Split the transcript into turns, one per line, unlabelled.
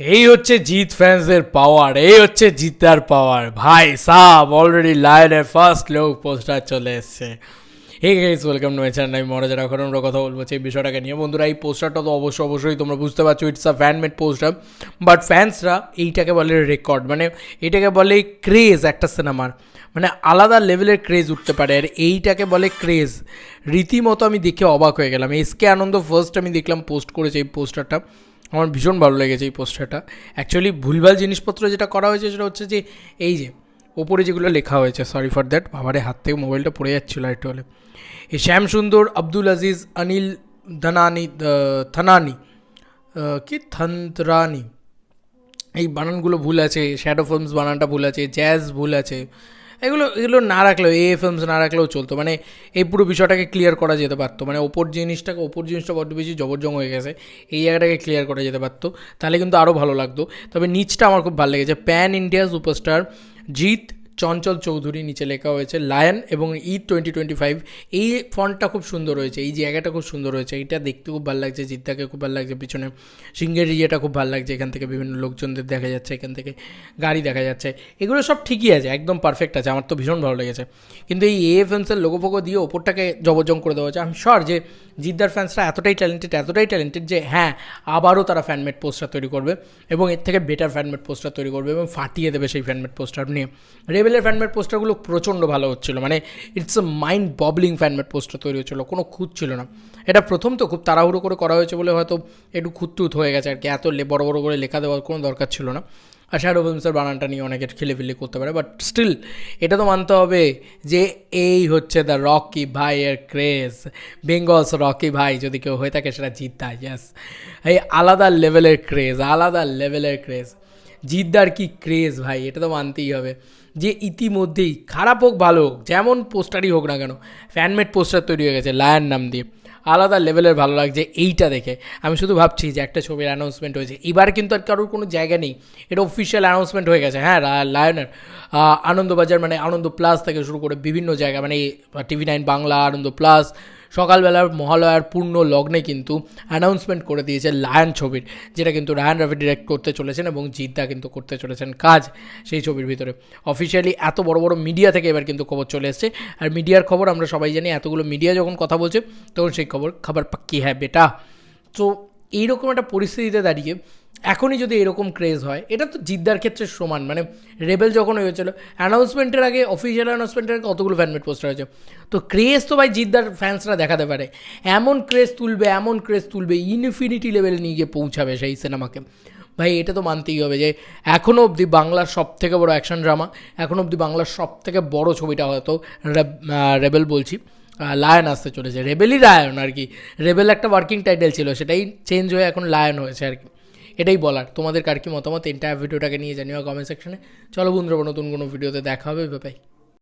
এই হচ্ছে জিত ফ্যান্সদের পাওয়ার এই হচ্ছে জিতার পাওয়ার ভাই, সাব অলরেডি লাইনের ফার্স্ট লোক পোস্টার চলে এসছে। Hey guys welcome to my channel আমি মনোজ এখন আমরা কথা বলব এই বিষয়টাকে নিয়ে। বন্ধুরা, এই পোস্টারটা তো অবশ্যই অবশ্যই তোমরা বুঝতে পারছ it's a fan made poster but ফ্যান্সরা এইটাকে বলে রেকর্ড মানে এটাকে বলে ক্রেজ একটা সিনেমার মানে আলাদা লেভেলের ক্রেজ উঠতে পারে, আর এইটাকে বলে ক্রেজ রীতিমতো আমি দেখে অবাক হয়ে গেলাম। এসকে আনন্দ ফার্স্ট আমি দেখলাম পোস্ট করেছে এই পোস্টারটা আমার ভীষণ ভালো লেগেছে এই পোস্টারটা। অ্যাকচুয়ালি ভুলভাল জিনিসপত্র যেটা করা হয়েছে সেটা হচ্ছে যে, এই যে, ওপরে যেগুলো লেখা হয়েছে সরি ফর দ্যাট বাবারে, হাত থেকে মোবাইলটা পড়ে যাচ্ছিল একটু হলে। এই শ্যাম সুন্দর, আব্দুল আজিজ অনিল ধনানি থানানি কি থন্তরানি, এই বানানগুলো ভুল আছে শ্যাডো ফিল্মস বানানটা ভুল আছে জ্যাজ ভুল আছে এগুলো এগুলো না রাখলেও এ ফিল্মস না রাখলেও চলতো। মানে এই পুরো বিষয়টাকে ক্লিয়ার করা যেতে পারতো। মানে ওপর জিনিসটাকে, ওপর জিনিসটা বড্ড বেশি জবরজং হয়ে গেছে। এই জায়গাটাকে ক্লিয়ার করা যেতে পারতো। তাহলে কিন্তু আরও ভালো লাগতো। তবে নিচটা আমার খুব ভালো লেগেছে। Pan India superstar Jeet Chanchal Chowdhury নিচে লেখা হয়েছে, লায়ন এবং ই টোয়েন্টি টোয়েন্টি ফাইভ এই ফন্টটা খুব সুন্দর হয়েছে, এই জায়গাটা খুব সুন্দর হয়েছে, এটা দেখতে খুব ভালো লাগছে, জিদ্দাকে খুব ভালো লাগছে, পিছনে সিংহের ইয়েটা খুব ভালো লাগছে, এখান থেকে বিভিন্ন লোকজনদের দেখা যাচ্ছে, এখান থেকে গাড়ি দেখা যাচ্ছে, এগুলো সব ঠিকই আছে, একদম পারফেক্ট আছে, আমার তো ভীষণ ভালো লেগেছে, কিন্তু এই এএফএমসের লোগো ফোগো দিয়ে ওপরটাকে জবরজং করে দেওয়া হয়েছে আমি শর যে জিদ্দার ফ্যান্সরা এতটাই ট্যালেন্টেড এতটাই ট্যালেন্টেড যে হ্যাঁ আবারও তারা ফ্যানমেড পোস্টার তৈরি করবে এবং এর থেকে বেটার ফ্যানমেড পোস্টার তৈরি করবে এবং ফাটিয়ে দেবে সেই ফ্যানমেড পোস্টার নিয়ে। রেবেলের ফ্যানমেড পোস্টারগুলো প্রচণ্ড ভালো হচ্ছিল। মানে it's a mind boggling fan made poster তৈরি হচ্ছিল, কোনো খুঁত ছিল না। এটা প্রথম তো খুব তাড়াহুড়ো করে করা হয়েছে বলে হয়তো একটু খুঁতটুত হয়ে গেছে আর কি। এত বড় বড় করে লেখা দেওয়ার কোনো দরকার ছিল না। আর শ্যাডো ফিল্মসের বানানটা নিয়ে অনেকে খেলেফিলে করতে পারে। বাট স্টিল এটা তো মানতে হবে যে এই হচ্ছে দ্য রকি ভাইয়ের ক্রেজ বেঙ্গলস রকি ভাই যদি কেউ হয়ে থাকে সেটা জিদ্দা ইয়াস এই আলাদা লেভেলের ক্রেজ আলাদা লেভেলের ক্রেজ জিদ্দার কি ক্রেজ ভাই, এটা তো মানতেই হবে। যে ইতিমধ্যেই খারাপ হোক, ভালো হোক, যেমন পোস্টারই হোক না কেন ফ্যানমেড পোস্টার তৈরি হয়ে গেছে লায়ন নাম দিয়ে। আলাদা লেভেলের ভালো লাগছে এইটা দেখে। আমি শুধু ভাবছি যে একটা ছবির অ্যানাউন্সমেন্ট হয়েছে। এবার কিন্তু আর কারোর কোনো জায়গা নেই। এটা অফিসিয়াল অ্যানাউন্সমেন্ট হয়ে গেছে। হ্যাঁ লায়নের আনন্দবাজার মানে আনন্দ প্লাস থেকে শুরু করে বিভিন্ন জায়গা মানে TV nine Bangla, Ananda plus সকালবেলার মহালয়ার পূর্ণ লগ্নে কিন্তু অ্যানাউন্সমেন্ট করে দিয়েছে লায়ন ছবির, যেটা কিন্তু রায়ান রাভি ডিরেক্ট করতে চলেছেন এবং জিদ্দা কিন্তু করতে চলেছেন কাজ সেই ছবির ভিতরে। অফিসিয়ালি এত বড় বড় মিডিয়া থেকে এবার কিন্তু খবর চলে এসছে। আর মিডিয়ার খবর আমরা সবাই জানি, এতগুলো মিডিয়া যখন কথা বলছে, তখন সেই খবর, খাবার পাক্কি হ্যাঁ বেটা। তো এইরকম একটা পরিস্থিতিতে দাঁড়িয়ে এখনই যদি এরকম ক্রেজ হয়, এটা তো জিদ্দার ক্ষেত্রে সমান। মানে রেবেল যখন হয়েছিল অ্যানাউন্সমেন্টের আগে অফিসিয়াল অ্যানাউন্সমেন্টের আগে কতগুলো ফ্যানমেড পোস্টার হয়েছে। তো ক্রেজ তো ভাই জিদ্দার ফ্যান্সরা দেখাতে পারে। এমন ক্রেজ তুলবে, এমন ক্রেজ তুলবে ইনফিনিটি লেভেলে নিয়ে গিয়ে পৌঁছাবে সেই সিনেমাকে ভাই, এটা তো মানতেই হবে যে এখনও অবধি বাংলার সব থেকে বড় অ্যাকশন ড্রামা এখনও অবধি বাংলার সব থেকে বড় ছবিটা হয়তো রেব- রেবেল বলছি লায়ন আসতে চলেছে। রেবেলই লায়ন আর কি। রেবেল একটা ওয়ার্কিং টাইটেল ছিল, সেটাই চেঞ্জ হয়ে এখন লায়ন হয়েছে আর কি। এটাই বলার। তোমাদের কার কি মতামত? এন্টায়ার ভিডিওটাকে নিয়ে জানিও কমেন্ট সেকশনে চলো বন্ধুরা নতুন কোনো ভিডিওতে দেখা হবে। বাই